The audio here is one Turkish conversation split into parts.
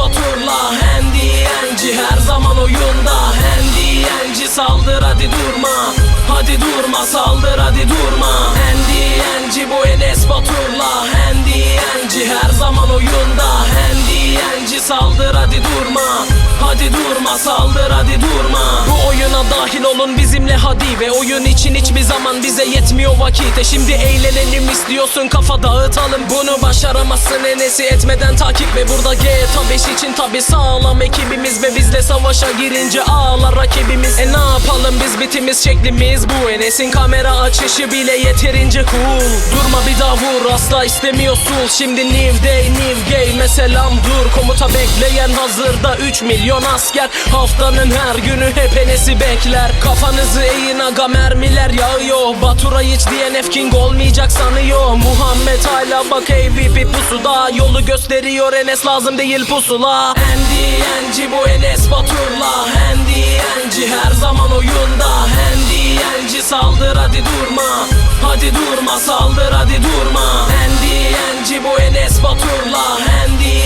Batur'la Hendiyenci her zaman oyunda. Hendiyenci saldır hadi durma. Hadi durma saldır hadi durma. Hendiyenci bu Enes Batur'la Hendiyenci her zaman oyunda Hendiyenci saldır hadi durma. Hadi durma saldır hadi durma. Bu oyuna dahil olun bizimle hadi. Ve oyun için hiçbir zaman bize yetmiyor vakit. E şimdi eğlenelim istiyorsun kafa dağıtalım. Bunu başaramazsın enesi etmeden takip. Ve burada GTA 5 için tabi sağlam ekibimiz. Ve bizle savaşa girince ağlar rakibimiz. E ne yapalım biz bitimiz şeklimiz bu. Enes'in kamera açışı bile yeterince cool. Durma bir daha vur asla istemiyorsun. Şimdi new day new game selam dur Komuta bekleyen hazırda 3 milyon asker. Haftanın her günü hep bekler. Kafanızı eğin aga mermiler yağıyor. Batura hiç DNF King olmayacak sanıyor. Muhammed hala bak AVP pusuda. Yolu gösteriyor Enes lazım değil pusula. Hendiyenci bu Enes Batur'la. Hendiyenci her zaman oyunda. Hendiyenci saldır hadi durma. Hadi durma saldır hadi durma. Hendiyenci bu Enes Batur'la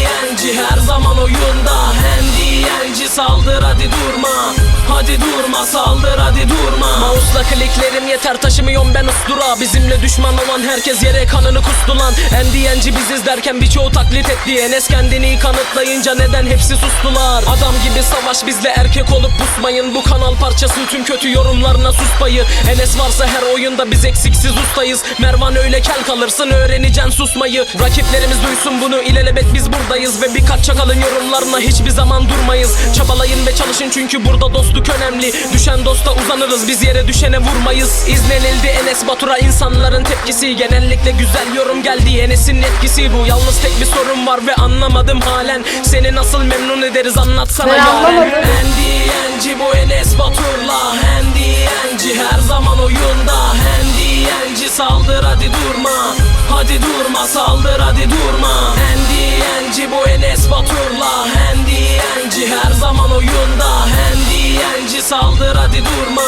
Hendiyenci her zaman oyunda. Hendiyenci saldır hadi durma. Hadi durma saldır hadi durma Mouse'la kliklerim yeter taşımıyorum ben ustura Bizimle düşman olan herkes yere kanını kustu lan. Endiyenci biziz derken birçoğu taklit etti. Enes kendini kanıtlayınca neden hepsi sustular? Adam gibi savaş bizle erkek olup pusmayın Bu kanal parçası tüm kötü yorumlarına sus payı. Enes varsa her oyunda biz eksiksiz ustayız. Mervan öyle kel kalırsın öğreneceksin susmayı. Rakiplerimiz duysun bunu ilelebet biz buradayız. Ve birkaç çakalın yorumlarına hiçbir zaman durmayız. Çabalayın ve çalışın çünkü burada dostluk önemli. Düşen dosta uzanırız biz yere düşene vurmayız. İzlenildi Enes Batur'a insanların tepkisi. Genellikle güzel yorum geldi. Enes'in etkisi bu. Yalnız tek bir sorun var ve anlamadım halen. Seni nasıl memnun ederiz anlatsana Ben yaren. anlamadım. Hendiyenci bu Enes Batur'la. Hendiyenci her zaman oyunda. Hendiyenci saldır hadi durma. Hadi durma saldır hadi durma. Hendiyenci bu Enes Batur'la. Hendiyenci her zaman oyunda. Hendiyenci saldır hadi durma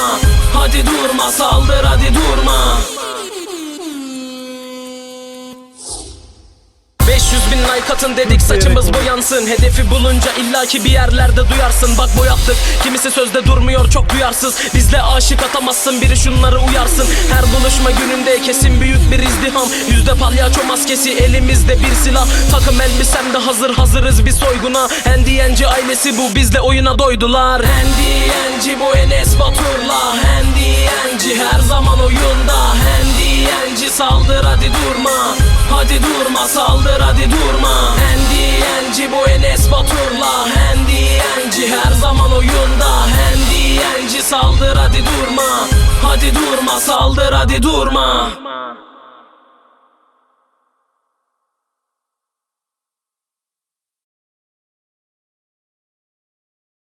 Hadi durma saldır hadi durma like atın dedik saçımız boyansın. Hedefi bulunca illaki bir yerlerde duyarsın. Bak boyattık kimisi sözde durmuyor çok duyarsız. Bizle aşık atamazsın biri şunları uyarsın. Her buluşma gününde kesin büyük bir izdiham. Yüzde palyaço maskesi elimizde bir silah. Takım elbisem de hazır hazırız bir soyguna. Hendiyenci ailesi bu bizle oyuna doydular. Hendiyenci bu Enes Batur'la. Hendiyenci durma saldır hadi durma. Hendiyenci bu Enes Batur'la. Hendiyenci her zaman oyunda. Hendiyenci saldır hadi durma. Hadi durma saldır hadi durma